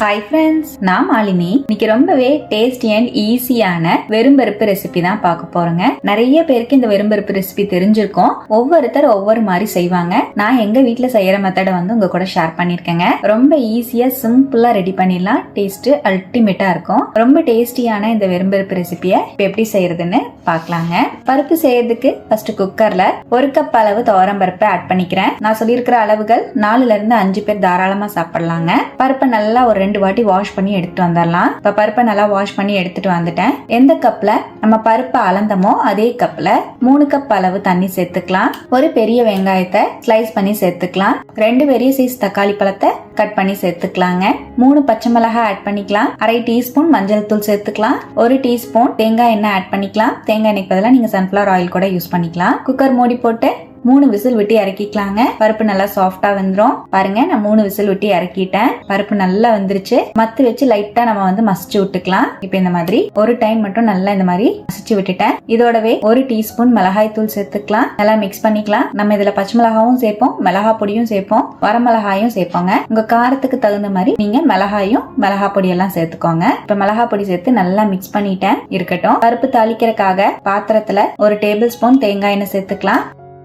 Hi friends நான் மாலினி. இன்னைக்கு ரொம்பவே டேஸ்டி அண்ட் ஈஸியான வெறும்பருப்பு ரெசிபி தான் பார்க்க போறோங்க. நிறைய பேருக்கு இந்த வெறும்பருப்பு ரெசிபி தெரிஞ்சிருக்கும். ஒவ்வொருத்தர் ஒவ்வொரு மாதிரி செய்வாங்க. நான் எங்க வீட்டில் செய்யற மெத்தடை வந்து உங்க கூட ஷேர் பண்ணிருக்கேங்க ரொம்ப ஈஸியா சிம்பிளா ரெடி பண்ணிடலாம். டேஸ்ட் அல்டிமேட்டா இருக்கும். ரொம்ப டேஸ்டியான இந்த வெறும்பருப்பு ரெசிபியை இப்போ எப்படி செய்யறதுன்னு பார்க்கலாங்க. பருப்பு செய்யறதுக்கு ஃபர்ஸ்ட் குக்கர்ல ஒரு கப் அளவு துவரம் பருப்பை ஆட் பண்ணிக்கிறேன். நான் சொல்லியிருக்கிற அளவுகள் நாலுல இருந்து அஞ்சு பேர் தாராளமா சாப்பிடலாங்க. பருப்பை நல்லா ஒரு ரெண்டு வாட்டி வாஷ் பண்ணி எடுத்துட்டு வந்துடலாம். இப்ப பருப்பை நல்லா வாஷ் பண்ணி எடுத்துட்டு வந்துட்டேன். எந்த கப்ல நம்ம பருப்பை அளந்தமோ அதே கப்ல மூணு கப் அளவு தண்ணி சேர்த்துக்கலாம். ஒரு பெரிய வெங்காயத்தை ஸ்லைஸ் பண்ணி சேர்த்துக்கலாம். ரெண்டு பெரிய சைஸ் தக்காளி பழத்தை கட் பண்ணி சேர்த்துக்கலாங்க. மூணு பச்சை மிளகாய் ஆட் பண்ணிக்கலாம். அரை டீஸ்பூன் மஞ்சள் தூள் சேர்த்துக்கலாம். ஒரு டீஸ்பூன் தேங்காய் எண்ணெய் ஆட் பண்ணிக்கலாம். தேங்காய் எண்ணெய்க்கு பதிலாக நீங்க சன்ஃபிளவர் ஆயில் கூட யூஸ் பண்ணிக்கலாம். குக்கர் மூடி போட்டு மூணு விசில் விட்டு இறக்கிக்கலாங்க. பருப்பு நல்லா சாஃப்டா வந்துடும் பாருங்க நான் மூணு விசில் விட்டு இறக்கிட்டேன். பருப்பு நல்லா வந்துருச்சு. மத்து வச்சு லைட்டா நம்ம வந்து மசிச்சு விட்டுக்கலாம். இப்போ இந்த மாதிரி ஒரு டைம் மட்டும் நல்லா இந்த மாதிரி மசிச்சு விட்டுட்டேன். இதோடவே ஒரு டீஸ்பூன் மிளகாய் தூள் சேர்த்துக்கலாம். நல்லா மிக்ஸ் பண்ணிக்கலாம். நம்ம இதுல பச்சை மிளகாவும் சேர்ப்போம் மிளகா பொடியும் சேர்ப்போம் வரமிளகாயும் சேர்ப்போங்க. உங்க காரத்துக்கு தகுந்த மாதிரி நீங்க மிளகாயும் மிளகா பொடியெல்லாம் சேர்த்துக்கோங்க. இப்ப மிளகா பொடி சேர்த்து நல்லா மிக்ஸ் பண்ணிட்டேன். இருக்கட்டும். பருப்பு தாளிக்கிறதுக்காக பாத்திரத்துல ஒரு டேபிள் ஸ்பூன் தேங்காய் எண்ணெய் சேர்த்துக்கலாம்.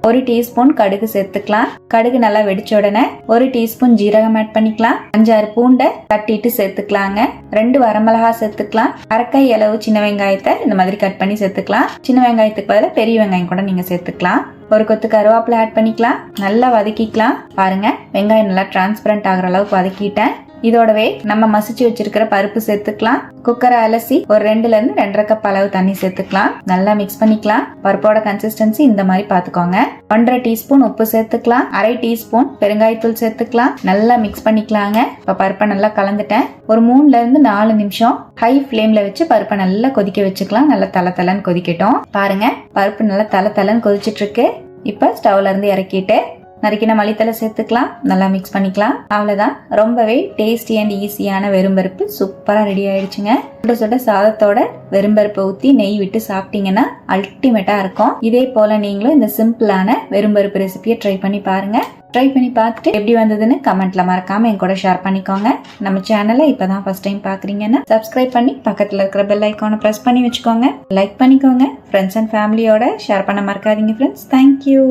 ஒரு டீஸ்பூன் கடுகு சேர்த்துக்கலாம். கடுகு நல்லா வெடிச்ச உடனே ஒரு டீஸ்பூன் ஜீரகம் ஆட் பண்ணிக்கலாம். அஞ்சாறு பூண்டை தட்டிட்டு சேர்த்துக்கலாங்க. ரெண்டு வரமிளகா சேர்த்துக்கலாம். அரைக்கை அளவு சின்ன வெங்காயத்தை இந்த மாதிரி கட் பண்ணி சேர்த்துக்கலாம். சின்ன வெங்காயத்துக்கு பதிலாக பெரிய வெங்காயம் கூட நீங்க சேர்த்துக்கலாம். ஒரு கொத்து கருவேப்பிலை ஆட் பண்ணிக்கலாம். நல்லா வதக்கிக்கலாம். பாருங்க வெங்காயம் நல்லா டிரான்ஸ்பரண்ட் ஆகிற அளவுக்கு வதக்கிட்டேன். இதோடவே நம்ம மசிச்சு வச்சிருக்கிற பருப்பு சேர்த்துக்கலாம். குக்கரை அலசி ஒரு ரெண்டுல இருந்து ரெண்டரை கப் அளவு தண்ணி சேர்த்துக்கலாம். நல்லா மிக்ஸ் பண்ணிக்கலாம். பருப்போட கன்சிஸ்டன்சி இந்த மாதிரி பாத்துக்கோங்க. ஒன்றரை டீஸ்பூன் உப்பு சேர்த்துக்கலாம். அரை டீஸ்பூன் பெருங்காயத்தூள் சேர்த்துக்கலாம். நல்லா மிக்ஸ் பண்ணிக்கலாங்க. இப்ப பருப்பை நல்லா கலந்துட்டேன். ஒரு மூணுல இருந்து நாலு நிமிஷம் ஹை ஃப்ளேம்ல வச்சு பருப்பை நல்லா கொதிக்க வச்சுக்கலாம். நல்லா தலை தலைன்னு கொதிக்கட்டும். பாருங்க பருப்பு நல்லா தலை தலைன்னு கொதிச்சிட்டு இருக்கு. இப்ப ஸ்டவ்ல இருந்து இறக்கிட்டு நறுக்கின மளித்தலை சேர்த்துக்கலாம். நல்லா மிக்ஸ் பண்ணிக்கலாம். அவ்வளோதான் ரொம்பவே டேஸ்டி அண்ட் ஈஸியான வெறும்பருப்பு சூப்பராக ரெடி ஆயிடுச்சுங்க. சுட சுட சாதத்தோட வெறும்பருப்பை ஊற்றி நெய் விட்டு சாப்பிட்டீங்கன்னா அல்டிமேட்டாக இருக்கும். இதே போல் நீங்களும் இந்த சிம்பிளான வெறும்பருப்பு ரெசிபியை ட்ரை பண்ணி பாருங்கள் ட்ரை பண்ணி பார்த்துட்டு எப்படி வந்ததுன்னு கமெண்ட்ல மறக்காம என் கூட ஷேர் பண்ணிக்கோங்க. நம்ம சேனலை இப்பதான் ஃபர்ஸ்ட் டைம் பாக்குறீங்கன்னா சப்ஸ்கிரைப் பண்ணி பக்கத்துல இருக்கிற பெல் ஐக்கானை ப்ரெஸ் பண்ணி வச்சுக்கோங்க. லைக் பண்ணிக்கோங்க. ஃப்ரெண்ட்ஸ் அண்ட் ஃபேமிலியோட ஷேர் பண்ண மறக்காதீங்க ஃப்ரெண்ட்ஸ் தேங்க்யூ